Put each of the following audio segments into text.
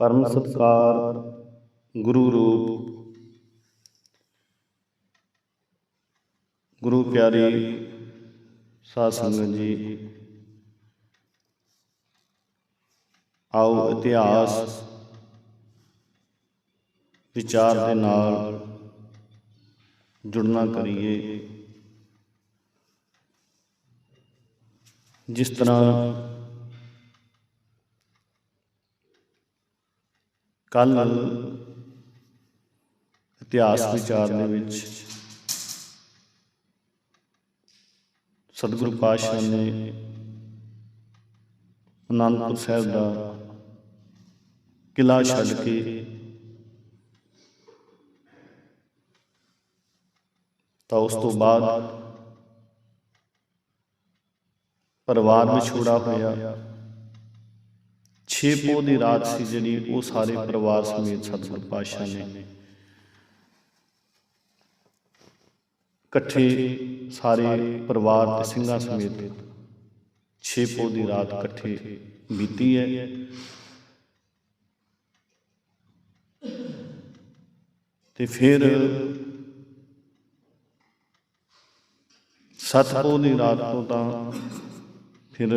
ਪਰਮ ਸਤਕਾਰ ਗੁਰੂ ਰੂਪ ਗੁਰੂ ਪਿਆਰੇ ਸਾਧ ਸੰਗਤ ਜੀ ਆਓ ਇਤਿਹਾਸ ਵਿਚਾਰ ਦੇ ਨਾਲ ਜੁੜਨਾ ਕਰੀਏ ਜਿਸ ਤਰ੍ਹਾਂ ਕੱਲ ਇਤਿਹਾਸ ਵਿਚਾਰ ਦੇ ਵਿੱਚ ਸਤਿਗੁਰੂ ਪਾਤਸ਼ਾਹ ਨੇ ਅਨੰਦਪੁਰ ਸਾਹਿਬ ਦਾ ਕਿਲਾ ਛੱਡ ਕੇ ਤਾਂ ਉਸ ਤੋਂ ਬਾਅਦ ਪਰਿਵਾਰ ਵਿਛੋੜਾ ਹੋਇਆ। ਛੇ ਪੋਹ ਦੀ ਰਾਤ ਸੀ ਜਿਹੜੀ ਉਹ ਸਾਰੇ ਪਰਿਵਾਰ ਸਮੇਤ ਸਤਿਗੁਰ ਪਾਤਸ਼ਾਹ ਨੇ ਇਕੱਠੇ ਸਾਰੇ ਪਰਿਵਾਰ ਤੇ ਸਿੰਘਾਂ ਸਮੇਤ ਛੇ ਪੋਹ ਦੀ ਰਾਤ ਇਕੱਠੇ ਬੀਤੀ ਹੈ। ਤੇ ਫਿਰ ਸੱਤ ਪੋਹ ਦੀ ਰਾਤ ਤੋਂ ਤਾਂ ਫਿਰ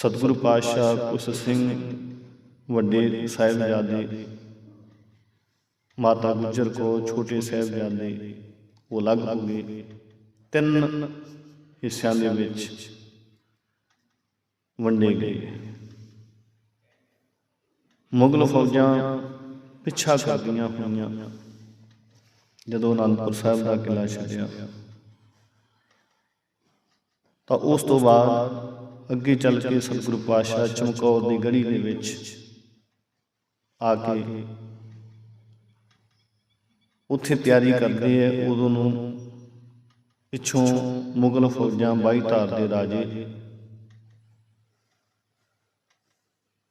ਸਤਿਗੁਰੂ ਪਾਤਸ਼ਾਹ ਉਸ ਸਿੰਘ ਵੱਡੇ ਸਾਹਿਬਜ਼ਾਦੇ ਮਾਤਾ ਗੁਜਰ ਕੋ ਛੋਟੇ ਸਾਹਿਬਜ਼ਾਦੇ ਉਹ ਅਲੱਗ ਹੋ ਗਏ। ਤਿੰਨ ਹਿੱਸਿਆਂ ਦੇ ਵਿੱਚ ਵੰਡੇ ਗਏ। ਮੁਗਲ ਫੌਜਾਂ ਪਿੱਛਾ ਕਰਦੀਆਂ ਹੋਈਆਂ। ਜਦੋਂ ਅਨੰਦਪੁਰ ਸਾਹਿਬ ਦਾ ਕਿਲਾ ਛੱਡਿਆ, ਤਾਂ ਉਸ ਤੋਂ ਬਾਅਦ ਅੱਗੇ ਚੱਲ ਕੇ ਸਤਿਗੁਰੂ ਪਾਤਸ਼ਾਹ ਚਮਕੌਰ ਦੀ ਗੜੀ ਦੇ ਵਿੱਚ ਆ ਕੇ ਉੱਥੇ ਤਿਆਰੀ ਕਰਦੇ ਐ ਉਦੋਂ ਨੂੰ ਪਿੱਛੋਂ ਮੁਗਲ ਫੌਜਾਂ ਬਾਈ ਧਾਰ ਦੇ ਰਾਜੇ।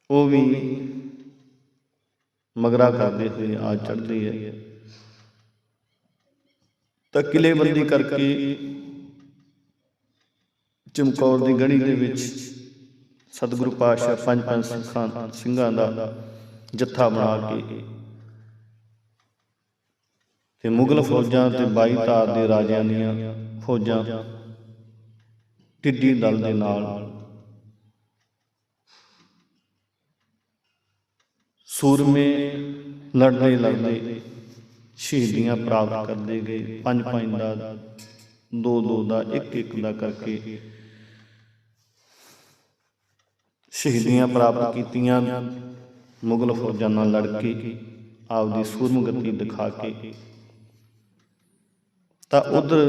ਉਹ ਵੀ ਮਗਰਾ ਕਰਦੇ ਹੋਏ ਆ ਚੜ੍ਹਦੇ ਐ ਤਾਂ ਕਿਲੇਬੰਦੀ ਕਰਕੇ ਚਮਕੌਰ ਦੀ ਗੜੀ ਦੇ ਵਿੱਚ ਸਤਿਗੁਰੂ ਪਾਤਸ਼ਾਹ ਪੰਜ ਪੰਜ ਸਿੱਖਾਂ ਸਿੰਘਾਂ ਦਾ ਜੱਥਾ ਬਣਾ ਕੇ। ਤੇ ਮੁਗਲ ਫੌਜਾਂ ਤੇ ਬਾਈ ਧਾਰ ਦੇ ਰਾਜਿਆਂ ਦੀਆਂ ਫੌਜਾਂ। ਟਿੱਡੀ ਦਲ ਦੇ ਨਾਲ ਸੂਰਮੇ ਲੜਦੇ ਲੜਦੇ ਸ਼ਹੀਦੀਆਂ ਪ੍ਰਾਪਤ ਕਰਦੇ ਗਏ। ਪੰਜ ਪੰਜ ਦਾ ਦੋ ਦੋ ਦਾ ਇੱਕ ਇੱਕ ਦਾ ਕਰਕੇ ਸ਼ਹੀਦੀਆਂ ਪ੍ਰਾਪਤ ਕੀਤੀਆਂ, ਮੁਗਲ ਫੌਜਾਂ ਨਾਲ ਲੜ ਕੇ ਆਪਦੀ ਸੂਰਮਗਤੀ ਦਿਖਾ ਕੇ। ਤਾਂ ਉਧਰ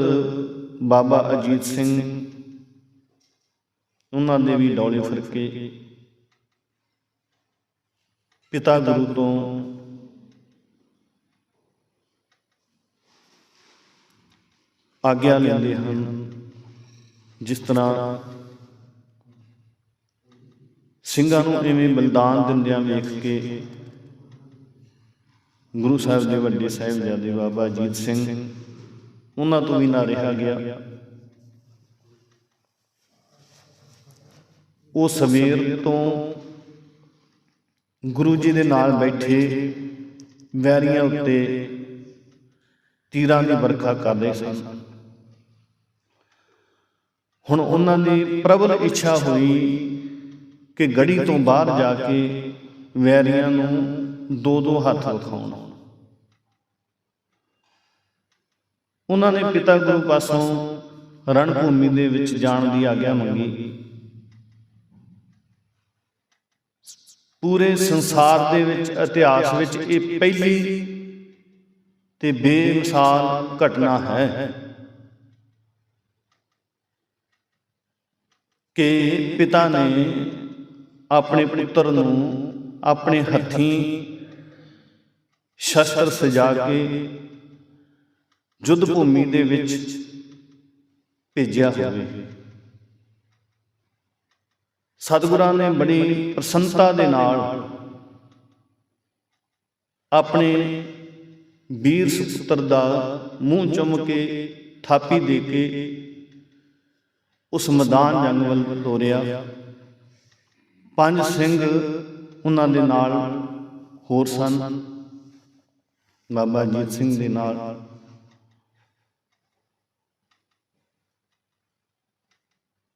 ਬਾਬਾ ਅਜੀਤ ਸਿੰਘ, ਉਹਨਾਂ ਦੇ ਵੀ ਡੌਲੇ ਫਿਰਕੇ। ਪਿਤਾ ਗੁਰੂ ਤੋਂ ਆਗਿਆ ਲੈਂਦੇ ਹਨ, ਜਿਸ ਤਰ੍ਹਾਂ ਸਿੰਘਾਂ ਨੂੰ ਐਵੇਂ ਬਲਿਦਾਨ ਦਿੰਦਿਆਂ ਵੇਖ ਕੇ ਗੁਰੂ ਸਾਹਿਬ ਦੇ ਵੱਡੇ ਸਾਹਿਬਜ਼ਾਦੇ ਬਾਬਾ ਅਜੀਤ ਸਿੰਘ ਉਹਨਾਂ ਤੋਂ ਵੀ ਨਾ ਰਿਹਾ ਗਿਆ। ਉਹ ਸਵੇਰ ਤੋਂ ਗੁਰੂ ਜੀ ਦੇ ਨਾਲ ਬੈਠੇ ਵੈਰੀਆਂ ਉੱਤੇ ਤੀਰਾਂ ਦੀ ਵਰਖਾ ਕਰ ਰਹੇ ਸਨ। ਹੁਣ ਉਹਨਾਂ ਦੀ ਪ੍ਰਬਲ ਇੱਛਾ ਹੋਈ ਕਿ ਗੜੀ ਤੋਂ ਬਾਹਰ ਜਾ ਕੇ ਵੈਰੀਆਂ ਨੂੰ ਦੋ ਦੋ ਹੱਥ ਵਿਖਾਉਣ। ਉਹਨਾਂ ਨੇ ਪਿਤਾ ਗੁਰੂ ਪਾਸੋਂ ਰਣ ਭੂਮੀ ਦੇ ਵਿੱਚ ਜਾਣ ਦੀ ਆਗਿਆ ਮੰਗੀ। ਪੂਰੇ ਸੰਸਾਰ ਦੇ ਵਿੱਚ, ਇਤਿਹਾਸ ਵਿੱਚ ਇਹ ਪਹਿਲੀ ਤੇ ਬੇਮਿਸਾਲ ਘਟਨਾ ਹੈ ਕਿ ਪਿਤਾ ਨੇ ਆਪਣੇ ਪੁੱਤਰ ਨੂੰ ਆਪਣੇ ਹੱਥੀਂ ਸ਼ਸਤਰ ਸਜਾ ਕੇ ਯੁੱਧ ਭੂਮੀ ਦੇ ਵਿੱਚ ਭੇਜਿਆ ਹੋਵੇ। ਸਤਿਗੁਰਾਂ ਨੇ ਬੜੀ ਪ੍ਰਸੰਨਤਾ ਦੇ ਨਾਲ ਆਪਣੇ ਵੀਰ ਸੁਪੁੱਤਰ ਦਾ ਮੂੰਹ ਚੁੰਮ ਕੇ ਥਾਪੀ ਦੇ ਕੇ ਉਸ ਮੈਦਾਨ ਜੰਗ ਵੱਲ ਤੋਰਿਆ। ਪੰਜ ਸਿੰਘ ਉਹਨਾਂ ਦੇ ਨਾਲ ਹੋਰ ਸਨ। ਬਾਬਾ ਅਜੀਤ ਸਿੰਘ ਦੇ ਨਾਲ।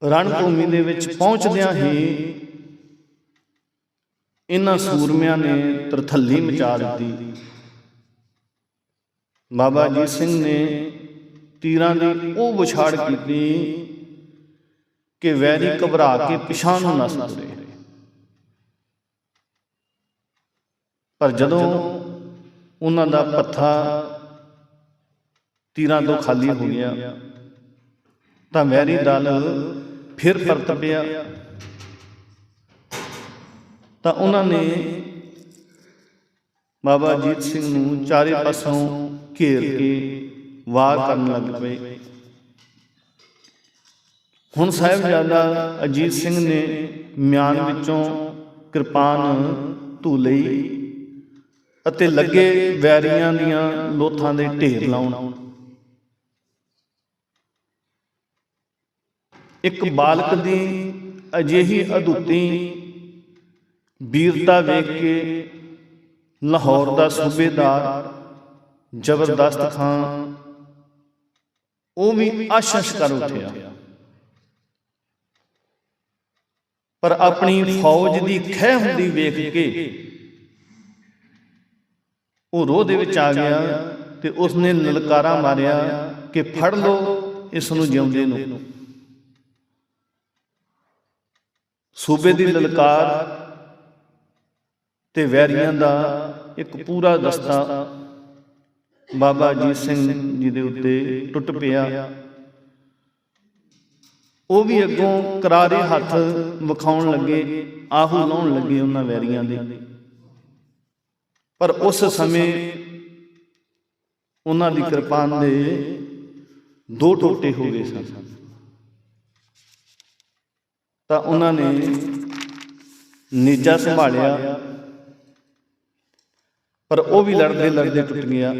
ਰਣ ਭੂਮੀ ਦੇ ਵਿੱਚ ਪਹੁੰਚਦਿਆਂ ਹੀ ਇਹਨਾਂ ਸੂਰਮਿਆਂ ਨੇ ਤਰਥੱਲੀ ਮਚਾ ਦਿੱਤੀ। ਬਾਬਾ ਅਜੀਤ ਸਿੰਘ ਨੇ ਤੀਰਾਂ ਦੀ ਉਹ ਵਿਛਾੜ ਕੀਤੀ ਕਿ ਵੈਰੀ ਘਬਰਾ ਕੇ ਪਿਛਾਂ ਨੂੰ ਨਸ ਤੁਰੇ ਪਰ ਜਦੋਂ ਉਹਨਾਂ ਦਾ ਪੱਥਾ ਤੀਰਾਂ ਤੋਂ ਖਾਲੀ ਹੋ ਗਿਆ, ਤਾਂ ਮੈਰੀ ਦਲ ਫਿਰ ਪਰਤ ਪਿਆ ਤਾਂ ਉਹਨਾਂ ਨੇ ਬਾਬਾ ਅਜੀਤ ਸਿੰਘ ਨੂੰ ਚਾਰੇ ਪਾਸੋਂ ਘੇਰ ਕੇ ਵਾਰ ਕਰਨ ਲੱਗ ਪਏ। ਹੁਣ ਸਾਹਿਬਜ਼ਾਦਾ ਅਜੀਤ ਸਿੰਘ ਨੇ ਮਿਆਨ ਵਿੱਚੋਂ ਕਿਰਪਾਨ ਧੂ ਲਈ ਅਤੇ ਲੱਗੇ ਵੈਰੀਆਂ ਦੀਆਂ ਲੋਥਾਂ ਦੇ ਢੇਰ ਲਾਉਣ। ਇੱਕ ਬਾਲਕ ਦੀ ਅਜਿਹੀ ਅਦੁੱਤੀ ਵੀਰਤਾ ਵੇਖ ਕੇ ਲਾਹੌਰ ਦਾ ਸੂਬੇਦਾਰ ਜ਼ਬਰਦਸਤ ਖਾਨ ਉਹ ਵੀ ਆਸ਼ਸ਼ ਕਰ ਉੱਠਿਆ। ਪਰ ਆਪਣੀ ਫੌਜ ਦੀ ਖਹਿ ਹੁੰਦੀ ਵੇਖ ਕੇ ਉਹ ਰੋਹ ਦੇ ਵਿੱਚ ਆ ਗਿਆ ਤੇ ਉਸਨੇ ਲਲਕਾਰਾ ਮਾਰਿਆ ਕਿ ਫੜ ਲਓ ਇਸ ਨੂੰ ਜਿਉਂਦੇ ਨੂੰ। ਸੂਬੇ ਦੀ ਲਲਕਾਰ ਤੇ ਵੈਰੀਆਂ ਦਾ ਇੱਕ ਪੂਰਾ ਦਸਤਾ ਬਾਬਾ ਅਜੀਤ ਸਿੰਘ ਜੀ ਦੇ ਉੱਤੇ ਟੁੱਟ ਪਿਆ। ਉਹ ਵੀ ਅੱਗੋਂ ਕਰਾਰੇ ਹੱਥ ਵਿਖਾਉਣ ਲੱਗੇ ਆਹੂ ਲਾਉਣ ਲੱਗੇ ਉਹਨਾਂ ਵੈਰੀਆਂ ਦੇ। ਪਰ ਉਸ ਸਮੇਂ ਉਹਨਾਂ ਦੀ ਕਿਰਪਾਨ ਦੇ ਦੋ ਟੋਟੇ ਹੋ ਗਏ ਸਨ। ਤਾਂ ਉਹਨਾਂ ਨੇ ਨੀਜਾ ਸੰਭਾਲਿਆ ਪਰ ਉਹ ਵੀ ਲੜਦੇ ਲੜਦੇ ਟੁੱਟ ਗਿਆ।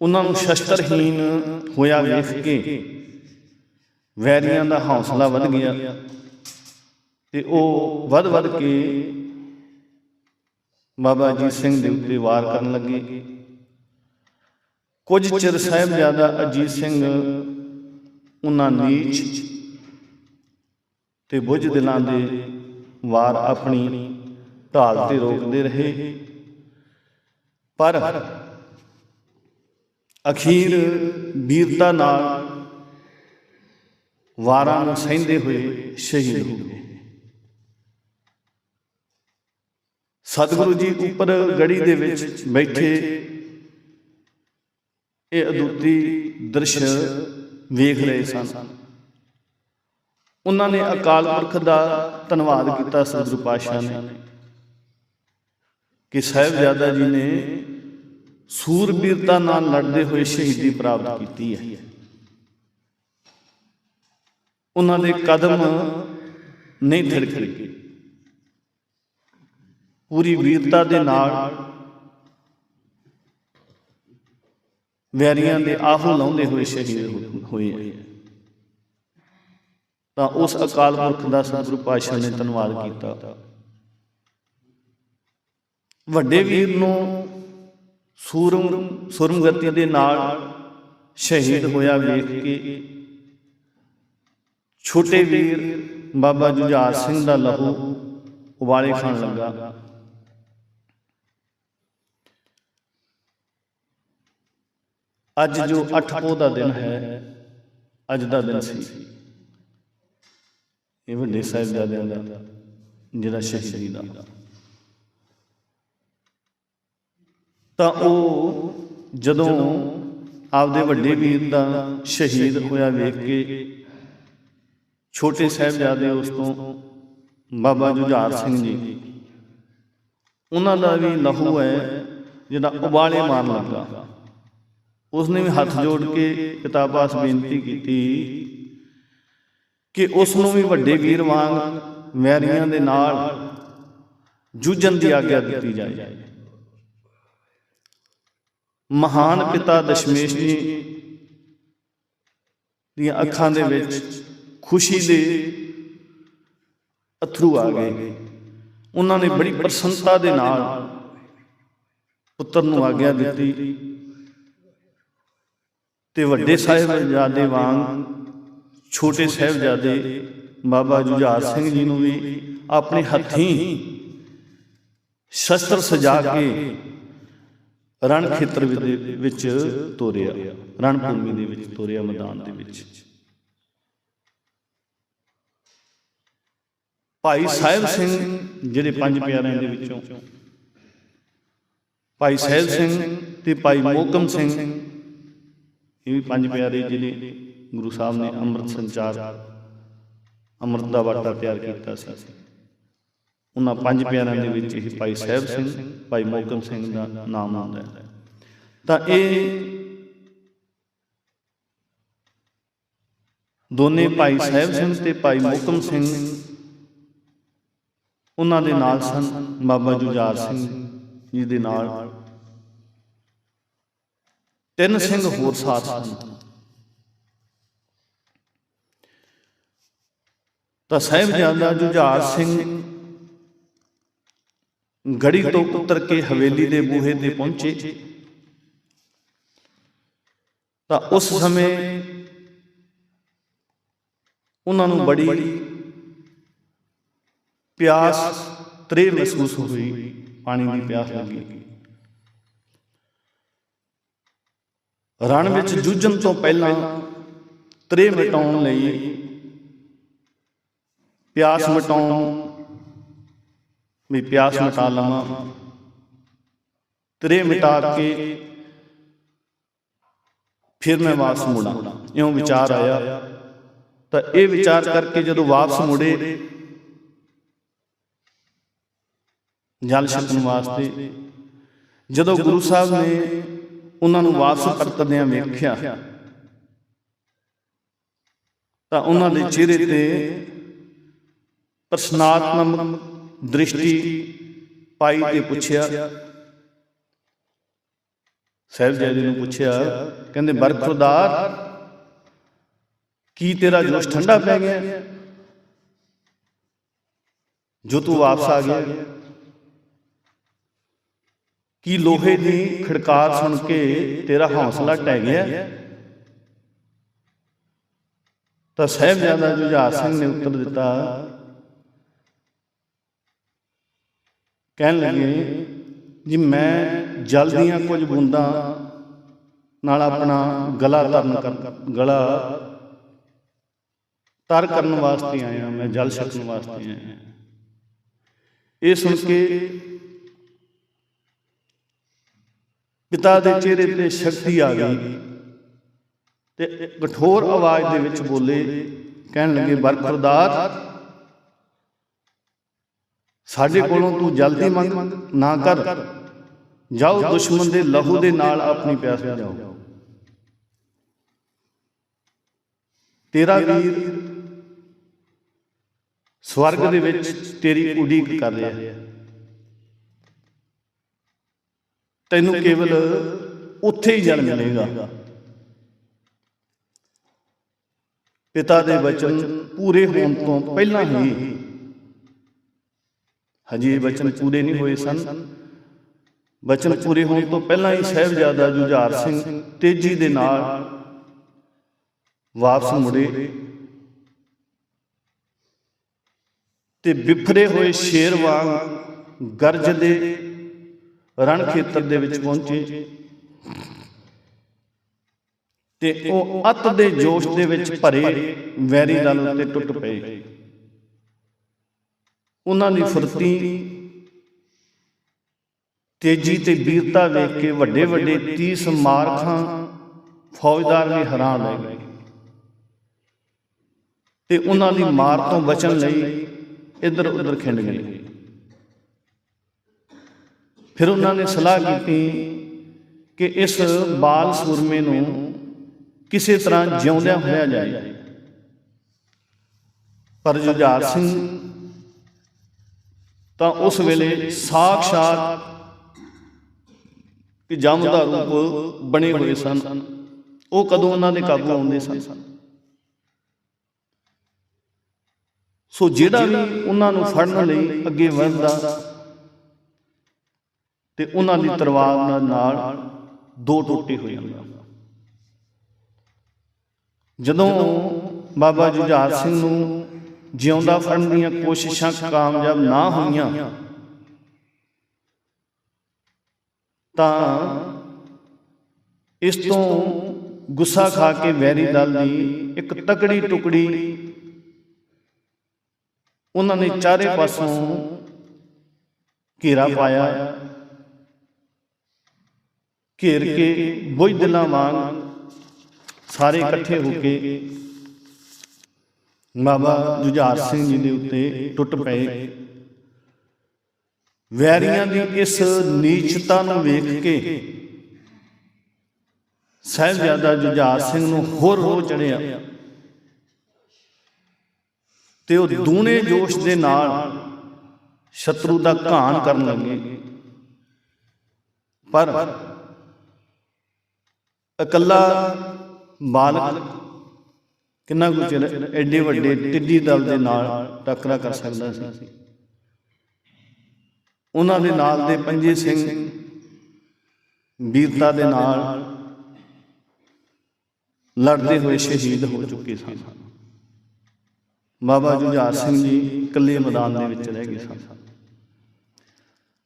ਉਹਨਾਂ ਨੂੰ ਸ਼ਸਤਰਹੀਨ ਹੋਇਆ ਵੇਖ ਕੇ ਵੈਰੀਆਂ ਦਾ ਹੌਸਲਾ ਵੱਧ ਗਿਆ। ਤੇ ਉਹ ਵੱਧ ਵੱਧ ਕੇ ਬਾਬਾ ਅਜੀਤ ਸਿੰਘ ਦੇ ਉੱਤੇ ਵਾਰ ਕਰਨ ਲੱਗੇ। ਕੁਝ ਚਿਰ ਸਾਹਿਬਜ਼ਾਦਾ ਅਜੀਤ ਸਿੰਘ ਉਹਨਾਂ ਨੀਚ ਤੇ ਬੁੱਝ ਦਿਲਾਂ ਦੇ ਵਾਰ ਆਪਣੀ ਢਾਲ ਤੇ ਰੋਕਦੇ ਰਹੇ। ਪਰ ਅਖੀਰ ਵੀਰਤਾ ਨਾਲ ਵਾਰਾਂ ਨੂੰ ਸਹਿੰਦੇ ਹੋਏ ਸ਼ਹੀਦ ਹੋ ਗਏ। ਸਤਿਗੁਰੂ ਜੀ ਉੱਪਰ ਗੜੀ ਦੇ ਵਿੱਚ ਬੈਠੇ ਇਹ ਅਦੁੱਤੀ ਦ੍ਰਿਸ਼ ਵੇਖ ਰਹੇ ਸਨ। ਉਹਨਾਂ ਨੇ ਅਕਾਲ ਪੁਰਖ ਦਾ ਧੰਨਵਾਦ ਕੀਤਾ ਸਤਿਗੁਰੂ ਪਾਤਸ਼ਾਹ ਨੇ। ਕਿ ਸਾਹਿਬਜ਼ਾਦਾ ਜੀ ਨੇ ਸੂਰਬੀਰਤਾ ਨਾਲ ਲੜਦੇ ਹੋਏ ਸ਼ਹੀਦੀ ਪ੍ਰਾਪਤ ਕੀਤੀ ਹੈ। ਉਹਨਾਂ ਦੇ ਕਦਮ ਨਹੀਂ ਥਿੜਕੇ ਪੂਰੀ ਵੀਰਤਾ ਦੇ ਨਾਲ ਵੈਰੀਆਂ ਦੇ ਆਹੂ ਲਾਉਂਦੇ ਹੋਏ ਸ਼ਹੀਦ ਹੋਏ ਤਾਂ ਉਸ ਅਕਾਲ ਪੁਰਖ ਦਾ ਸਤਿਗੁਰੂ ਪਾਤਸ਼ਾਹ ਨੇ ਧੰਨਵਾਦ ਕੀਤਾ। ਵੱਡੇ ਵੀਰ ਨੂੰ ਸੂਰਮ ਸੁਰਮਗਤੀ ਦੇ ਨਾਲ ਸ਼ਹੀਦ ਹੋਇਆ ਵੇਖ ਕੇ। ਛੋਟੇ ਵੀਰ ਬਾਬਾ ਜੁਝਾਰ ਸਿੰਘ ਦਾ ਲਹੂ ਉਬਾਲੇ ਖਾਣ ਲੱਗਾ। ਅੱਜ ਜੋ 8 ਪੋਹ ਦਾ ਦਿਨ ਹੈ, ਅੱਜ ਦਾ ਦਿਨ ਸੀ। ਇਹ ਵੱਡੇ ਸਾਹਿਬਜ਼ਾਦਿਆਂ ਦਾ, ਜਿਹੜਾ ਸ਼ਹੀਦੀ ਦਾ। ਤਾਂ ਉਹ ਜਦੋਂ ਆਪਦੇ ਵੱਡੇ ਵੀਰ ਦਾ ਸ਼ਹੀਦ ਹੋਇਆ ਵੇਖ ਕੇ, ਛੋਟੇ ਸਾਹਿਬਜ਼ਾਦੇ ਉਸ ਤੋਂ ਬਾਬਾ ਜੁਝਾਰ ਸਿੰਘ ਜੀ, ਉਹਨਾਂ ਦਾ ਵੀ ਲਹੂ ਹੈ, ਜਿਹੜਾ ਉਬਾਲੇ ਮਾਰਨ ਲੱਗਾ। ਉਸਨੇ ਵੀ ਹੱਥ ਜੋੜ ਕੇ ਕਿਤਾਬਾਂ ਬੇਨਤੀ ਕੀਤੀ ਕਿ ਉਸ ਨੂੰ ਵੀ ਵੱਡੇ ਵੀਰ ਵਾਂਗ ਵੈਰੀਆਂ ਦੇ ਨਾਲ ਜੂਝਣ ਦੀ ਆਗਿਆ ਦਿੱਤੀ ਜਾਏ। ਮਹਾਨ ਪਿਤਾ ਦਸ਼ਮੇਸ਼ ਜੀ ਦੀਆਂ ਅੱਖਾਂ ਦੇ ਵਿੱਚ ਖੁਸ਼ੀ ਦੇ ਅਥਰੂ ਆ ਗਏ। ਉਹਨਾਂ ਨੇ ਬੜੀ ਪ੍ਰਸੰਨਤਾ ਦੇ ਨਾਲ ਪੁੱਤਰ ਨੂੰ ਆਗਿਆ ਦਿੱਤੀ। ਤੇ ਵੱਡੇ ਸਾਹਿਬਜ਼ਾਦੇ ਵਾਂਗ ਛੋਟੇ ਸਾਹਿਬਜ਼ਾਦੇ ਬਾਬਾ ਜੁਝਾਰ ਸਿੰਘ ਜੀ ਨੂੰ ਵੀ ਆਪਣੇ ਹੱਥੀਂ ਸ਼ਸਤਰ ਸਜਾ ਕੇ ਰਣ ਖੇਤਰ ਵਿੱਚ ਤੋਰਿਆ ਰਣ ਭੂਮੀ ਦੇ ਵਿੱਚ ਤੋਰਿਆ ਮੈਦਾਨ ਦੇ ਵਿੱਚ। ਭਾਈ ਸਾਹਿਬ ਸਿੰਘ ਜਿਹੜੇ ਪੰਜ ਪਿਆਰਿਆਂ ਦੇ ਵਿੱਚੋਂ। ਭਾਈ ਸਾਹਿਬ ਸਿੰਘ ਤੇ ਭਾਈ ਮੋਕਮ ਸਿੰਘ ਇਹ ਵੀ ਪੰਜ ਪਿਆਰੇ ਜਿਹੜੇ ਗੁਰੂ ਸਾਹਿਬ ਨੇ ਅੰਮ੍ਰਿਤ ਸੰਚਾਰ, ਅੰਮ੍ਰਿਤ ਦਾ ਵਾਟਾ ਤਿਆਰ ਕੀਤਾ ਸੀ। ਉਹਨਾਂ ਪੰਜ ਪਿਆਰਿਆਂ ਦੇ ਵਿੱਚ ਇਹ ਭਾਈ ਸਾਹਿਬ ਸਿੰਘ, ਭਾਈ ਮੋਕਮ ਸਿੰਘ ਦਾ ਨਾਮ ਆਉਂਦਾ ਹੈ। ਤਾਂ ਇਹ ਦੋਨੇ ਭਾਈ ਸਾਹਿਬ ਸਿੰਘ ਤੇ ਭਾਈ ਮੋਕਮ ਸਿੰਘ ਉਹਨਾਂ ਦੇ ਨਾਲ ਸਨ, ਬਾਬਾ ਜੁਝਾਰ ਸਿੰਘ ਜੀ ਦੇ ਨਾਲ। ਤਿੰਨ ਸਿੰਘ ਹੋਰ ਸਾਥ ਸਨ ਤਾਂ ਸਾਹਿਬਜ਼ਾਦਾ ਜੁਝਾਰ ਸਿੰਘ ਗੜੀ ਤੋਂ ਉਤਰ ਕੇ ਹਵੇਲੀ ਦੇ ਬੂਹੇ ਤੇ ਪਹੁੰਚੇ। ਤਾਂ ਉਸ ਸਮੇਂ ਉਹਨਾਂ ਨੂੰ ਬੜੀ ਪਿਆਸ ਤ੍ਰੇ ਮਹਿਸੂਸ ਹੋਈ। ਪਾਣੀ ਦੀ ਪਿਆਸ ਲੱਗੀ। ਰਣ ਵਿੱਚ ਜੂਝਣ ਤੋਂ ਪਹਿਲਾਂ ਤ੍ਰੇ ਮਿਟਾਉਣ ਲਈ ਪਿਆਸ ਮਿਟਾਉਣ ਵੀ ਪਿਆਸ ਮਿਟਾ ਲਵਾਂ। ਤ੍ਰੇ ਮਿਟਾ ਕੇ ਫਿਰ ਮੈਂ ਵਾਪਸ ਮੁੜਾਂ। ਇਉਂ ਵਿਚਾਰ ਆਇਆ। ਤਾਂ ਇਹ ਵਿਚਾਰ ਕਰਕੇ ਜਦੋਂ ਵਾਪਸ ਮੁੜੇ ਜਲ ਛਕਣ ਵਾਸਤੇ ਜਦੋਂ ਗੁਰੂ ਸਾਹਿਬ ਨੇ ਉਹਨਾਂ ਨੂੰ ਵਾਪਸ ਪਰਤਦਿਆਂ ਵੇਖਿਆ। ਤਾਂ ਉਹਨਾਂ ਦੇ ਚਿਹਰੇ ਤੇ ਪ੍ਰਸ਼ਨਾਤਮਕ ਦ੍ਰਿਸ਼ਟੀ ਪਾਈ ਤੇ ਪੁੱਛਿਆ, ਸਾਹਿਬਜ਼ਾਦੇ ਨੂੰ ਪੁੱਛਿਆ, ਕਹਿੰਦੇ ਬਰਖੁਰਦਾਰ ਕੀ ਤੇਰਾ ਜੋਸ਼ ਠੰਡਾ ਪੈ ਗਿਆ? ਜੋ ਤੂੰ ਵਾਪਸ ਆ ਗਿਆ ਕੀ ਲੋਹੇ ਦੀ ਖੜਕਾਰ ਸੁਣ ਕੇ ਤੇਰਾ ਹੌਸਲਾ ਟਹਿ ਗਿਆ? ਤਾਂ ਸਾਹਿਬਜ਼ਾਦਾ ਜੁਝਾਰ ਸਿੰਘ ਨੇ ਉੱਤਰ ਦਿੱਤਾ, ਕਹਿਣ ਲੱਗੇ, ਜੀ, ਮੈਂ ਜਲ ਦੀਆਂ ਕੁਝ ਬੂੰਦਾਂ ਨਾਲ ਆਪਣਾ ਗਲਾ ਤਰਨ ਕਰ, ਗਲਾ ਤਰ ਕਰਨ ਵਾਸਤੇ ਆਇਆ, ਮੈਂ ਜਲ ਛਕਣ ਵਾਸਤੇ ਆਇਆ। ਇਹ ਸੁਣ ਕੇ ਪਿਤਾ ਦੇ ਚਿਹਰੇ ਤੇ ਸ਼ਕਤੀ ਆ ਗਈ। ਤੇ ਕਠੋਰ ਆਵਾਜ਼ ਦੇ ਵਿੱਚ ਬੋਲੇ, ਕਹਿਣ ਲੱਗੇ ਬਰਖੁਰਦਾਰ ਸਾਡੇ ਕੋਲੋਂ ਤੂੰ ਜਲਦੀ ਮੰਗ ਨਾ ਕਰ। ਜਾਓ ਦੁਸ਼ਮਣ ਦੇ ਲਹੂ ਦੇ ਨਾਲ ਆਪਣੀ ਪਿਆਸ ਬੁਝਾਓ ਤੇਰਾ ਵੀਰ ਸਵਰਗ ਦੇ ਵਿੱਚ ਤੇਰੀ ਉਡੀਕ ਕਰ ਰਿਹਾ ਹੈ। ਤੈਨੂੰ ਕੇਵਲ ਉੱਥੇ ਹੀ ਜਨਮ ਮਿਲੇਗਾ ਪਿਤਾ ਦੇ ਵਚਨ ਪੂਰੇ ਹੋਣ ਤੋਂ ਪਹਿਲਾਂ ਹੀ ਹਜੇ ਇਹ ਵਚਨ ਪੂਰੇ ਨਹੀਂ ਹੋਏ ਸਨ। ਵਚਨ ਪੂਰੇ ਹੋਣ ਤੋਂ ਪਹਿਲਾਂ ਹੀ ਸਾਹਿਬਜ਼ਾਦਾ ਜੁਝਾਰ ਸਿੰਘ ਤੇਜ਼ੀ ਦੇ ਨਾਲ ਵਾਪਸ ਮੁੜੇ ਤੇ ਬਿਫਰੇ ਹੋਏ ਸ਼ੇਰ ਵਾਂਗ ਗਰਜਦੇ ਰਣ ਖੇਤਰ ਦੇ ਵਿੱਚ ਪਹੁੰਚੇ। ਤੇ ਉਹ ਅਤ ਦੇ ਜੋਸ਼ ਦੇ ਵਿੱਚ ਭਰੇ ਵੈਰੀ ਦਲ ਉੱਤੇ ਟੁੱਟ ਪਏ। ਉਹਨਾਂ ਦੀ ਫੁਰਤੀ ਤੇਜੀ ਤੇ ਵੀਰਤਾ ਵੇਖ ਕੇ ਵੱਡੇ ਵੱਡੇ 30 ਮਾਰਖਾਂ ਫੌਜਦਾਰ ਵੀ ਹੈਰਾਨ ਰਹਿ ਗਏ। ਤੇ ਉਹਨਾਂ ਦੀ ਮਾਰ ਤੋਂ ਬਚਣ ਲਈ ਇੱਧਰ ਉੱਧਰ ਖਿੰਡ ਗਏ। ਫਿਰ ਉਹਨਾਂ ਨੇ ਸਲਾਹ ਕੀਤੀ ਕਿ ਇਸ ਬਾਲ ਸੂਰਮੇ ਨੂੰ ਕਿਸੇ ਤਰ੍ਹਾਂ ਜਿਉਂਦਿਆਂ ਹੋਇਆ ਜਾਏ। ਪਰ ਜੁਝਾਰ ਸਿੰਘ ਤਾਂ ਉਸ ਵੇਲੇ ਸਾਖਸ਼ਾਤ ਕਿ ਜਮ ਦਾ ਰੂਪ ਬਣੇ ਹੋਏ ਸਨ। ਉਹ ਕਦੋਂ ਉਹਨਾਂ ਦੇ ਕਾਬੂ ਆਉਂਦੇ ਸਨ? ਸੋ ਜਿਹੜਾ ਵੀ ਉਹਨਾਂ ਨੂੰ ਫੜਨ ਲਈ ਅੱਗੇ ਵਧਦਾ ਤੇ ਉਹਨਾਂ ਦੀ ਤਲਵਾਰ ਨਾਲ ਨਾਲ ਦੋ ਟੋਟੇ ਹੋ ਜਾਂਦੇ ਜਦੋਂ ਬਾਬਾ ਜੁਝਾਰ ਸਿੰਘ ਨੂੰ ਜਿਉਂਦਾ ਫੜਨ ਦੀਆਂ ਕੋਸ਼ਿਸ਼ਾਂ ਕਾਮਯਾਬ ਨਾ ਹੋਈਆਂ, ਤਾਂ ਇਸ ਤੋਂ ਗੁੱਸਾ ਖਾ ਕੇ ਵੈਰੀ ਦਲ ਦੀ ਇੱਕ ਤਕੜੀ ਟੁਕੜੀ ਉਹਨਾਂ ਨੇ ਚਾਰੇ ਪਾਸੋਂ ਘੇਰਾ ਪਾਇਆ। ਘੇਰ ਕੇ ਬੁਝਦਿਲਾਂ ਵਾਂਗ ਸਾਰੇ ਇਕੱਠੇ ਹੋ ਕੇ ਬਾਬਾ ਜੁਝਾਰ ਸਿੰਘ ਜੀ ਦੇ ਉੱਤੇ ਟੁੱਟ ਪਏ। ਵੈਰੀਆਂ ਦੀ ਇਸ ਨੀਚਤਾ ਨੂੰ ਵੇਖ ਕੇ ਸਾਹਿਬਜ਼ਾਦਾ ਜੁਝਾਰ ਸਿੰਘ ਨੂੰ ਹੋਰ ਹੋ ਚੜਿਆ। ਤੇ ਉਹ ਦੂਣੇ ਜੋਸ਼ ਦੇ ਨਾਲ ਸ਼ਤਰੂ ਦਾ ਘਾਣ ਕਰਨ ਲੱਗੇ। ਪਰ ਇਕੱਲਾ ਬਾਲਕ ਕਿੰਨਾ ਕੁ ਚਿਰ ਐਡੇ ਵੱਡੇ ਟਿੱਡੀ ਦਲ ਦੇ ਨਾਲ ਟੱਕਰਾ ਕਰ ਸਕਦਾ ਸੀ? ਉਹਨਾਂ ਦੇ ਨਾਲ ਦੇ ਪੰਜੇ ਸਿੰਘ ਵੀਰਤਾ ਦੇ ਨਾਲ ਲੜਦੇ ਹੋਏ ਸ਼ਹੀਦ ਹੋ ਚੁੱਕੇ ਸਨ। ਬਾਬਾ ਜੁਝਾਰ ਸਿੰਘ ਜੀ ਇਕੱਲੇ ਮੈਦਾਨ ਦੇ ਵਿੱਚ ਰਹਿ ਗਏ ਸਨ।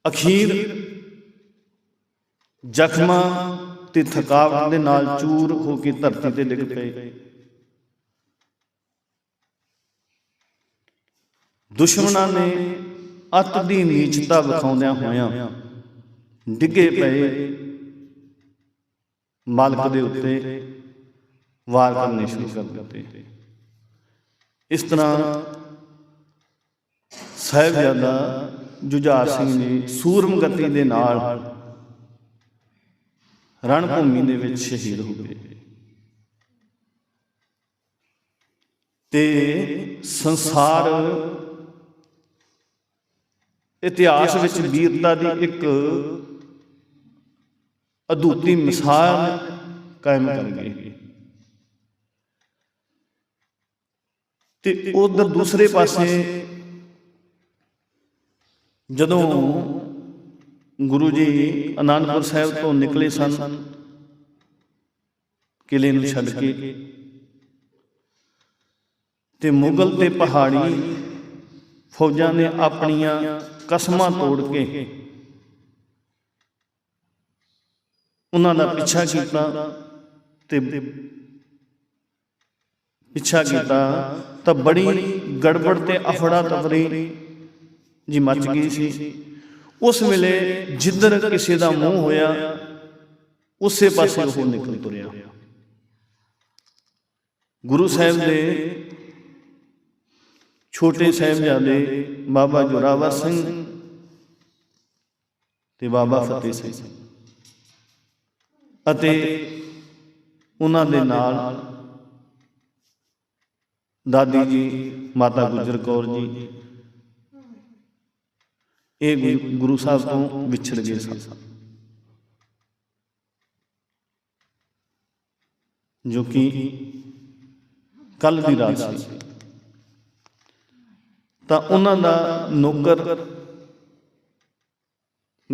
ਅਖੀਰ ਜ਼ਖਮਾਂ ਤੇ ਥਕਾਵਟ ਦੇ ਨਾਲ ਚੂਰ ਹੋ ਕੇ ਧਰਤੀ ਤੇ ਡਿੱਗ ਪਏ। ਦੁਸ਼ਮਣਾਂ ਨੇ ਅਤ ਦੀ ਨੀਚਤਾ ਵਿਖਾਉਂਦਿਆਂ ਹੋਇਆਂ ਡਿੱਗੇ ਪਏ ਮਾਲਕ ਦੇ ਉੱਤੇ ਵਾਰ ਕਰਨੇ ਸ਼ੁਰੂ ਕਰ ਦਿੱਤੇ। ਇਸ ਤਰ੍ਹਾਂ ਸਾਹਿਬਜ਼ਾਦਾ ਜੁਝਾਰ ਸਿੰਘ ਜੀ ਸੂਰਮਗਤੀ ਦੇ ਨਾਲ ਰਣ ਭੂਮੀ ਦੇ ਵਿੱਚ ਸ਼ਹੀਦ ਹੋ ਗਏ। ਤੇ ਸੰਸਾਰ ਇਤਿਹਾਸ ਵਿੱਚ ਵੀਰਤਾ ਦੀ ਇੱਕ ਅਦੁੱਤੀ ਮਿਸਾਲ ਕਾਇਮ ਕਰ ਗਏ। ਤੇ ਉਧਰ ਦੂਸਰੇ ਪਾਸੇ ਜਦੋਂ ਗੁਰੂ ਜੀ ਅਨੰਦਪੁਰ ਸਾਹਿਬ ਤੋਂ ਨਿਕਲੇ ਸਨ। ਕਿਲੇ ਨੂੰ ਛੱਡ ਕੇ। ਤੇ ਮੁਗਲ ਤੇ ਪਹਾੜੀ ਫੌਜਾਂ ਨੇ ਆਪਣੀਆਂ ਕਸਮਾਂ ਤੋੜ ਕੇ ਉਹਨਾਂ ਦਾ ਪਿੱਛਾ ਕੀਤਾ ਤੇ ਪਿੱਛਾ ਕੀਤਾ। ਤਾਂ ਬੜੀ ਗੜਬੜ ਤੇ ਅਫੜਾ ਤਫਰੀ ਜੀ ਮਚ ਗਈ ਸੀ। ਉਸ ਵੇਲੇ ਜਿੱਧਰ ਕਿਸੇ ਦਾ ਮੂੰਹ ਹੋਇਆ, ਉਸੇ ਪਾਸੇ ਉਹ ਨਿਕਲ ਤੁਰਿਆ। ਗੁਰੂ ਸਾਹਿਬ ਦੇ ਛੋਟੇ ਸਾਹਿਬਜ਼ਾਦੇ ਬਾਬਾ ਜੋਰਾਵਰ ਸਿੰਘ ਤੇ ਬਾਬਾ ਫਤਿਹ ਸਿੰਘ ਅਤੇ ਉਹਨਾਂ ਦੇ ਨਾਲ ਦਾਦੀ ਜੀ, ਮਾਤਾ ਗੁਜਰ ਕੌਰ ਜੀ ਇਹ ਗੁਰੂ- ਗੁਰੂ ਸਾਹਿਬ ਤੋਂ ਵਿਛੜ ਗਏ ਸਨ। ਜੋ ਕਿ ਕੱਲ ਦੀ ਰਾਤ ਸੀ। ਤਾਂ ਉਹਨਾਂ ਦਾ ਨੌਕਰ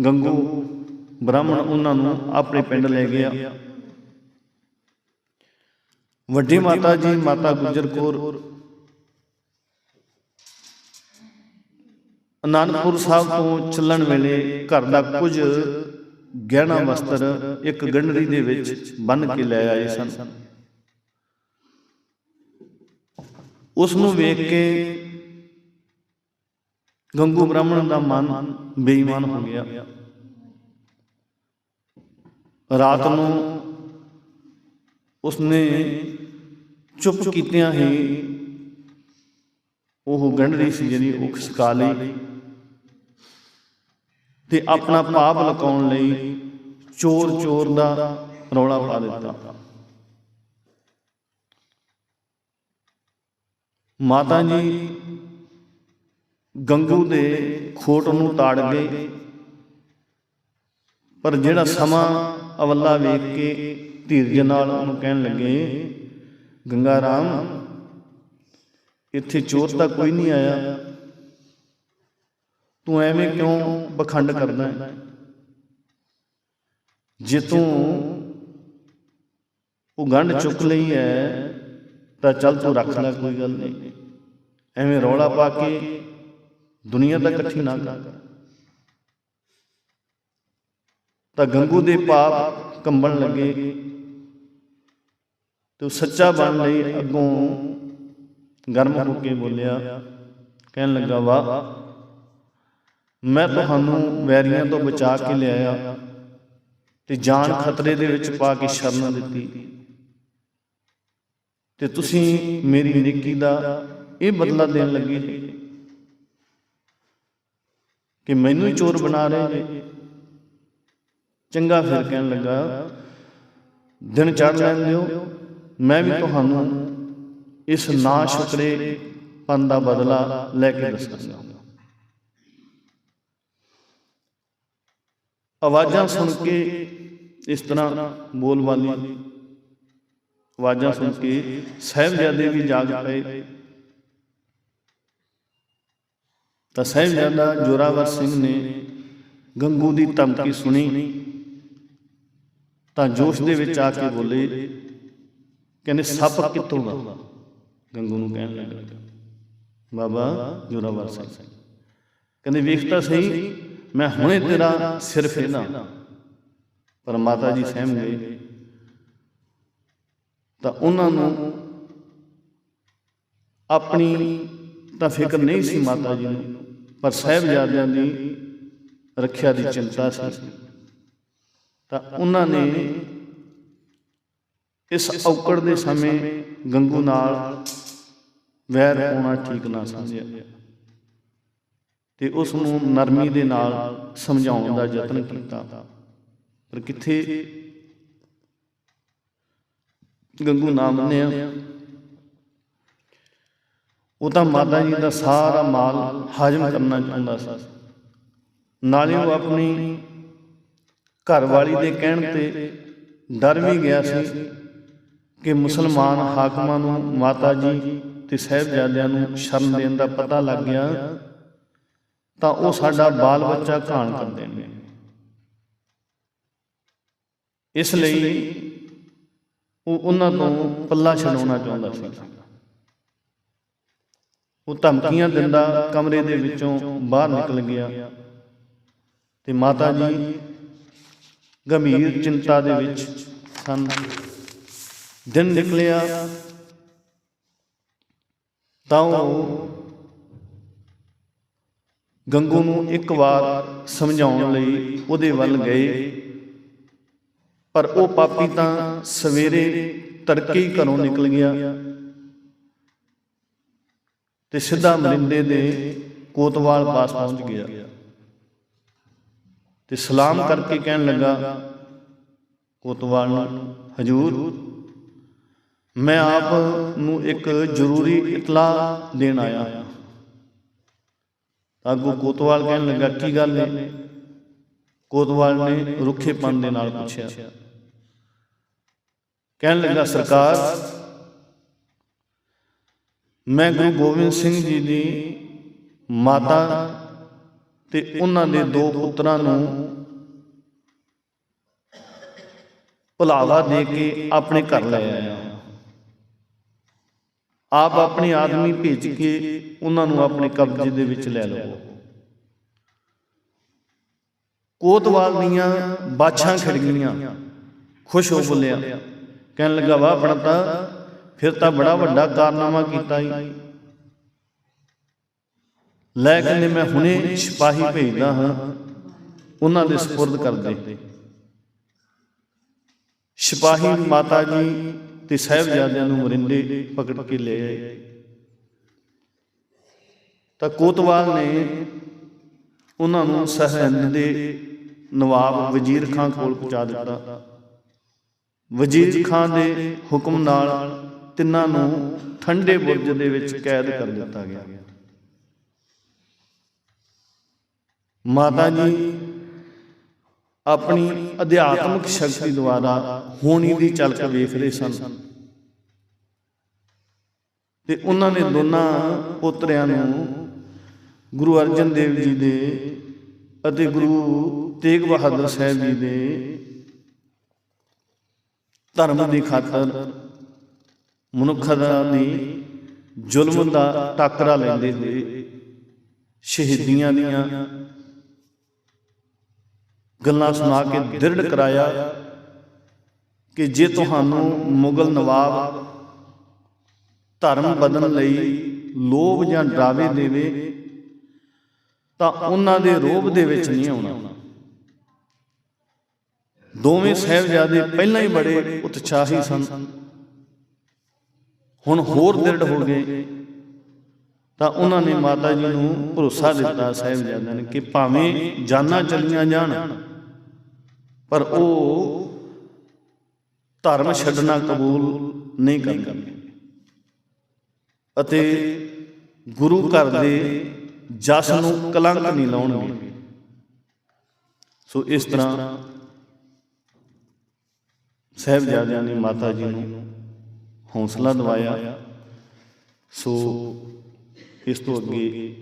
ਗੰਗੂ ਬ੍ਰਾਹਮਣ ਉਹਨਾਂ ਨੂੰ ਆਪਣੇ ਪਿੰਡ ਲੈ ਗਿਆ। ਵੱਡੀ ਮਾਤਾ ਜੀ ਮਾਤਾ ਗੁਜਰ ਕੌਰ ਅਨੰਦਪੁਰ ਸਾਹਿਬ ਤੋਂ ਚੱਲਣ ਵੇਲੇ ਘਰ ਦਾ ਕੁਝ ਗਹਿਣਾ ਵਸਤਰ ਇੱਕ ਗੰਢਰੀ ਦੇ ਵਿੱਚ ਬੰਨ ਕੇ ਲੈ ਆਏ ਸਨ। ਉਸ ਨੂੰ ਵੇਖ ਕੇ ਗੰਗੂ ਬ੍ਰਾਹਮਣ ਦਾ ਮਨ ਬੇਈਮਾਨ ਹੋ ਗਿਆ। ਰਾਤ ਨੂੰ ਉਸਨੇ ਚੁੱਪ ਕੀਤਿਆਂ ਹੀ ਉਹ ਗੰਢ ਰਹੀ ਸੀ ਜਿਹੜੀ ਉਹ ਖਿਸਕਾ ਲਈ। ਤੇ ਆਪਣਾ ਪਾਪ ਲਕਾਉਣ ਲਈ ਚੋਰ ਚੋਰ ਦਾ ਰੌਲਾ ਪਾ ਦਿੱਤਾ। ਮਾਤਾ ਜੀ ਗੰਗੂ ਦੇ ਖੋਟ ਨੂੰ ਤਾੜ ਗਏ। ਪਰ ਜਿਹੜਾ ਸਮਾਂ ਅਵੱਲਾ ਵੇਖ ਕੇ ਧੀਰਜ ਨਾਲ ਉਹਨੂੰ ਕਹਿਣ ਲੱਗੇ, ਗੰਗਾ ਰਾਮ ਇੱਥੇ ਚੋਰ ਤਾਂ ਕੋਈ ਨਹੀਂ ਆਇਆ। ਤੂੰ ਐਵੇਂ ਕਿਉਂ ਬਖੰਡ ਕਰਦਾ ਹੈ? ਜੇ ਤੂੰ ਉਹ ਗੰਢ ਚੁੱਕ ਲਈ ਹੈ, ਤਾਂ ਚੱਲ ਤੂੰ ਰੱਖ ਲੈ, ਕੋਈ ਗੱਲ ਨਹੀਂ। ਐਵੇਂ ਰੌਲਾ ਪਾ ਕੇ ਦੁਨੀਆ ਦਾ ਇਕੱਠੀ ਨਾ ਕਰ। ਤਾਂ ਗੰਗੂ ਦੇ ਪਾਪ ਕੰਬਣ ਲੱਗੇ ਤੇ ਉਹ ਸੱਚਾ ਬਣ ਲਈ ਅੱਗੋਂ ਗਰਮ ਹੋ ਕੇ ਬੋਲਿਆ ਕਹਿਣ ਲੱਗਾ ਵਾਹ ਮੈਂ ਤੁਹਾਨੂੰ ਵੈਰੀਆਂ ਤੋਂ ਬਚਾ ਕੇ ਲਿਆਇਆ ਤੇ ਜਾਨ ਖਤਰੇ ਦੇ ਵਿੱਚ ਪਾ ਕੇ ਸ਼ਰਨ ਦਿੱਤੀ। ਤੇ ਤੁਸੀਂ ਮੇਰੀ ਨੇਕੀ ਦਾ ਇਹ ਬਦਲਾ ਦੇਣ ਲੱਗੇ ਕਿ ਮੈਨੂੰ ਹੀ ਚੋਰ ਬਣਾ ਰਹੇ ਜੀ। ਚੰਗਾ ਫਿਰ ਕਹਿਣ ਲੱਗਾ ਦਿਨ ਚੜ ਲੈਣ ਦਿਓ ਮੈਂ ਵੀ ਤੁਹਾਨੂੰ ਇਸ ਨਾ ਸ਼ੁਕਰੇ ਪਨ ਦਾ ਬਦਲਾ ਲੈ ਕੇ ਦੱਸਾਂਗਾ ਆਵਾਜ਼ਾਂ ਸੁਣ ਕੇ ਇਸ ਤਰ੍ਹਾਂ ਬੋਲ ਵਾਲੀ ਆਵਾਜ਼ਾਂ ਸੁਣ ਕੇ ਸਹਿਬਜ਼ਾਦੇ ਵੀ ਜਾਗ ਪਏ। ਤਾਂ ਸਹਿਬਜ਼ਾਦਾ ਜੋਰਾਵਰ ਸਿੰਘ ਨੇ ਗੰਗੂ ਦੀ ਧਮਕੀ ਸੁਣੀ। ਤਾਂ ਜੋਸ਼ ਦੇ ਵਿੱਚ ਆ ਕੇ ਬੋਲੇ ਕਹਿੰਦੇ ਸੱਪ ਕਿੱਥੋਂ ਦਾ? ਗੰਗੂ ਨੂੰ ਕਹਿਣ ਲੱਗਾ ਬਾਬਾ ਜੋਰਾਵਰ ਸਿੰਘ ਕਹਿੰਦੇ ਵੇਖ ਤਾਂ ਸਹੀ ਮੈਂ ਹੁਣੇ ਤੇਰਾ ਸਿਰ ਫੇਰਨਾ। ਪਰ ਮਾਤਾ ਜੀ ਸਹਿਮ ਗਏ। ਤਾਂ ਉਹਨਾਂ ਨੂੰ ਆਪਣੀ ਤਾਂ ਫਿਕਰ ਨਹੀਂ ਸੀ ਮਾਤਾ ਜੀ ਨੂੰ। ਪਰ ਸਾਹਿਬਜ਼ਾਦਿਆਂ ਦੀ ਰੱਖਿਆ ਦੀ ਚਿੰਤਾ ਸੀ। ਤਾਂ ਉਹਨਾਂ ਨੇ ਇਸ ਔਕੜ ਦੇ ਸਮੇਂ ਗੰਗੂ ਨਾਲ ਵੈਰ ਹੋਣਾ ਠੀਕ ਨਾ ਸਮਝਿਆ। ਤੇ ਉਸ ਨੂੰ ਨਰਮੀ ਦੇ ਨਾਲ ਸਮਝਾਉਣ ਦਾ ਯਤਨ ਕੀਤਾ। ਪਰ ਕਿੱਥੇ ਗੰਗੂ ਨਾ ਮੰਨਿਆ। ਉਹ ਤਾਂ ਮਾਤਾ ਜੀ ਦਾ ਸਾਰਾ ਮਾਲ ਹਜਮ ਕਰਨਾ ਚਾਹੁੰਦਾ ਸੀ। ਨਾਲੇ ਉਹ ਆਪਣੀ ਘਰ ਵਾਲੀ ਦੇ ਕਹਿਣ ਤੇ ਡਰ ਵੀ ਗਿਆ ਸੀ। ਕਿ ਮੁਸਲਮਾਨ ਹਾਕਮਾਂ ਨੂੰ, ਮਾਤਾ ਜੀ ਤੇ ਸਹਿਬਜ਼ਾਦਿਆਂ ਨੂੰ ਸ਼ਰਨ ਦੇਣ ਦਾ ਪਤਾ ਲੱਗ ਗਿਆ, ਤਾਂ ਉਹ ਸਾਡਾ ਬਾਲ ਬੱਚਾ ਘਾਣ ਕਰ ਦੇਣਗੇ। ਇਸ ਲਈ ਉਹ ਉਹਨਾਂ ਤੋਂ ਪੱਲਾ ਛਡਾਉਣਾ ਚਾਹੁੰਦਾ ਸੀ। ਉਹ ਧਮਕੀਆਂ ਦਿੰਦਾ ਕਮਰੇ ਦੇ ਵਿੱਚੋਂ ਬਾਹਰ ਨਿਕਲ ਗਿਆ ਤੇ ਮਾਤਾ ਜੀ ਗੰਭੀਰ ਚਿੰਤਾ ਦੇ ਵਿੱਚ ਸਨ। ਦਿਨ ਨਿਕਲਿਆ ਤਾਂ ਉਹ ਗੰਗੂ ਨੂੰ ਇੱਕ ਵਾਰ ਸਮਝਾਉਣ ਲਈ ਉਹਦੇ ਵੱਲ ਗਏ। ਪਰ ਉਹ ਪਾਪੀ ਤਾਂ ਸਵੇਰੇ ਤੜਕੇ ਹੀ ਘਰੋਂ ਨਿਕਲ ਗਿਆ ਤੇ ਸਿੱਧਾ ਮਰਿੰਦੇ ਦੇ ਕੋਤਵਾਲ ਪਾਸ ਪਹੁੰਚ ਗਿਆ। ਤੇ ਸਲਾਮ ਕਰਕੇ ਕਹਿਣ ਲੱਗਾ, ਕੋਤਵਾਲ ਨੂੰ, ਹਜੂਰ ਮੈਂ ਆਪ ਨੂੰ ਇੱਕ ਜ਼ਰੂਰੀ ਇਤਲਾ ਦੇਣ ਆਇਆ ਹਾਂ। ਅੱਗੋਂ ਕੋਤਵਾਲ ਕਹਿਣ ਲੱਗਾ, ਕੀ ਗੱਲ ਹੈ ਕੋਤਵਾਲ ਨੇ ਰੁੱਖੇਪਨ ਦੇ ਨਾਲ ਪੁੱਛਿਆ। ਕਹਿਣ ਲੱਗਾ, ਸਰਕਾਰ, ਮੈਂ ਗੁਰੂ ਗੋਬਿੰਦ ਸਿੰਘ ਜੀ ਦੀ ਮਾਤਾ ਤੇ ਉਹਨਾਂ ਦੇ ਦੋ ਪੁੱਤਰਾਂ ਨੂੰ ਭੁਲਾਵਾ ਦੇ ਕੇ ਆਪਣੇ ਘਰ ਲੈ ਆਇਆ ਆਪ ਆਪਣੇ ਆਦਮੀ ਭੇਜ ਕੇ ਉਹਨਾਂ ਨੂੰ ਆਪਣੇ ਕਬਜ਼ੇ ਦੇ ਵਿੱਚ ਲੈ ਲਵੋ। ਕੋਤਵਾਲ ਦੀਆਂ ਬਾਛਾਂ ਖਿੜ ਗਈਆਂ ਖੁਸ਼ ਹੋ ਬੋਲਿਆ। ਕਹਿਣ ਲੱਗਾ, ਵਾਹ ਆਪਣਾ ਤਾਂ ਫਿਰ ਤਾਂ ਬੜਾ ਵੱਡਾ ਕਾਰਨਾਮਾ ਕੀਤਾ ਹੀ ਲੈ ਕਹਿੰਦੇ, ਮੈਂ ਹੁਣੇ ਸਿਪਾਹੀ ਭੇਜਦਾ ਹਾਂ। ਉਹਨਾਂ ਦੇ ਸਪੁਰਦ ਕਰ ਦੇ ਸਿਪਾਹੀ ਮਾਤਾ ਜੀ ਤੇ ਸਾਹਿਬਜ਼ਾਦਿਆਂ ਨੂੰ ਮਰਿੰਡੇ ਪਕੜ ਕੇ ਲੈ ਆਏ। ਤਾਂ ਕੋਤਵਾਲ ਨੇ ਉਹਨਾਂ ਨੂੰ ਸਰਹੰਦ ਦੇ ਨਵਾਬ ਵਜ਼ੀਰ ਖਾਨ ਕੋਲ ਪਹੁੰਚਾ ਦਿੱਤਾ। ਵਜ਼ੀਰ ਖਾਨ ਦੇ ਹੁਕਮ ਨਾਲ ਤਿੰਨਾਂ ਨੂੰ ਠੰਡੇ ਬੁਰਜ ਦੇ ਵਿੱਚ ਕੈਦ ਕਰ ਦਿੱਤਾ ਗਿਆ। ਮਾਤਾ ਜੀ ਆਪਣੀ ਅਧਿਆਤਮਿਕ ਸ਼ਕਤੀ ਦੁਆਰਾ ਹੋਣੀ ਦੀ ਝਲਕ ਵੇਖ ਰਹੇ ਸਨ। ਤੇ ਉਹਨਾਂ ਨੇ ਦੋਨਾਂ ਪੋਤਰਿਆਂ ਨੂੰ ਗੁਰੂ ਅਰਜਨ ਦੇਵ ਜੀ ਦੇ ਅਤੇ ਗੁਰੂ ਤੇਗ ਬਹਾਦਰ ਸਾਹਿਬ ਜੀ ਦੇ ਧਰਮ ਦੀ ਖਾਤਰ ਮਨੁੱਖਤਾ ਦੀ ਜ਼ੁਲਮ ਦਾ ਟਾਕਰਾ ਲੈਂਦੇ ਹੋਏ ਸ਼ਹੀਦੀਆਂ ਦੀਆਂ ਗੱਲਾਂ ਸੁਣਾ ਕੇ ਦ੍ਰਿੜ ਕਰਾਇਆ ਕਿ ਜੇ ਤੁਹਾਨੂੰ ਮੁਗਲ ਨਵਾਬ ਧਰਮ ਬਦਲਣ ਲਈ ਲੋਭ ਜਾਂ ਡਰਾਵੇ ਦੇਵੇ, ਤਾਂ ਉਹਨਾਂ ਦੇ ਰੋਬ ਦੇ ਵਿੱਚ ਨਹੀਂ ਆਉਣਾ। ਦੋਵੇਂ ਸਹਿਬਜ਼ਾਦੇ ਪਹਿਲਾਂ ਹੀ ਬੜੇ ਉਤਸ਼ਾਹੀ ਸਨ। ਹੁਣ ਹੋਰ ਦ੍ਰਿੜ ਹੋ ਗਏ। ਤਾਂ ਉਹਨਾਂ ਨੇ ਮਾਤਾ ਜੀ ਨੂੰ ਭਰੋਸਾ ਦਿੱਤਾ ਸਹਿਬਜ਼ਾਦਿਆਂ ਨੇ ਕਿ ਭਾਵੇਂ ਜਾਨਾਂ ਚਲੀਆਂ ਜਾਣ। ਪਰ ਉਹ ਧਰਮ ਛੱਡਣਾ ਕਬੂਲ ਨਹੀਂ ਕਰਨਗੇ। ਅਤੇ ਗੁਰੂ ਘਰ ਦੇ ਜਸ ਨੂੰ ਕਲੰਕ ਨਹੀਂ ਲਾਉਣਗੇ। ਸੋ ਇਸ ਤਰ੍ਹਾਂ ਸਹਿਬਜ਼ਾਦਿਆਂ ਨੇ ਮਾਤਾ ਜੀ ਨੂੰ ਹੌਸਲਾ ਦਿਵਾਇਆ। ਸੋ ਇਸ ਤੋਂ ਅੱਗੇ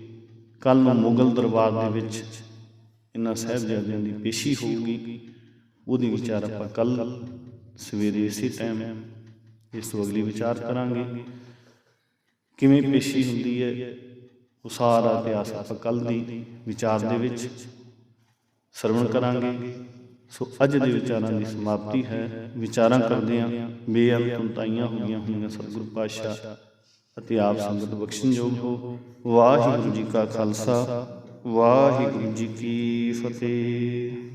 ਕੱਲ ਨੂੰ ਮੁਗਲ ਦਰਬਾਰ ਦੇ ਵਿੱਚ ਇਹਨਾਂ ਸਹਿਬਜ਼ਾਦਿਆਂ ਦੀ ਪੇਸ਼ੀ ਹੋਊਗੀ। ਉਹਦੀ ਵਿਚਾਰ ਆਪਾਂ ਕੱਲ ਸਵੇਰੇ ਇਸੇ ਟਾਈਮ ਇਸ ਤੋਂ ਅਗਲੀ ਵਿਚਾਰ ਕਰਾਂਗੇ। ਕਿਵੇਂ ਪੇਸ਼ੀ ਹੁੰਦੀ ਹੈ, ਉਹ ਸਾਰਾ ਇਤਿਹਾਸ ਆਪਾਂ ਕੱਲ ਦੀ ਵਿਚਾਰ ਦੇ ਵਿੱਚ ਸਰਵਣ ਕਰਾਂਗੇ। ਸੋ ਅੱਜ ਦੇ ਵਿਚਾਰਾਂ ਦੀ ਸਮਾਪਤੀ ਹੈ। ਵਿਚਾਰਾਂ ਕਰਦੇ ਆਂ ਬੇਅੰਤ ਤਾਈਆਂ ਹੋਈਆਂ ਹੋਈਆਂ ਸਤਿਗੁਰੂ ਪਾਤਸ਼ਾਹ। ਅਤੇ ਆਪ ਸੰਗਤ ਬਖਸ਼ਣਯੋਗ ਹੋ। ਵਾਹਿਗੁਰੂ ਜੀ ਕਾ ਖਾਲਸਾ ਵਾਹਿਗੁਰੂ ਜੀ ਕੀ ਫਤਿਹ।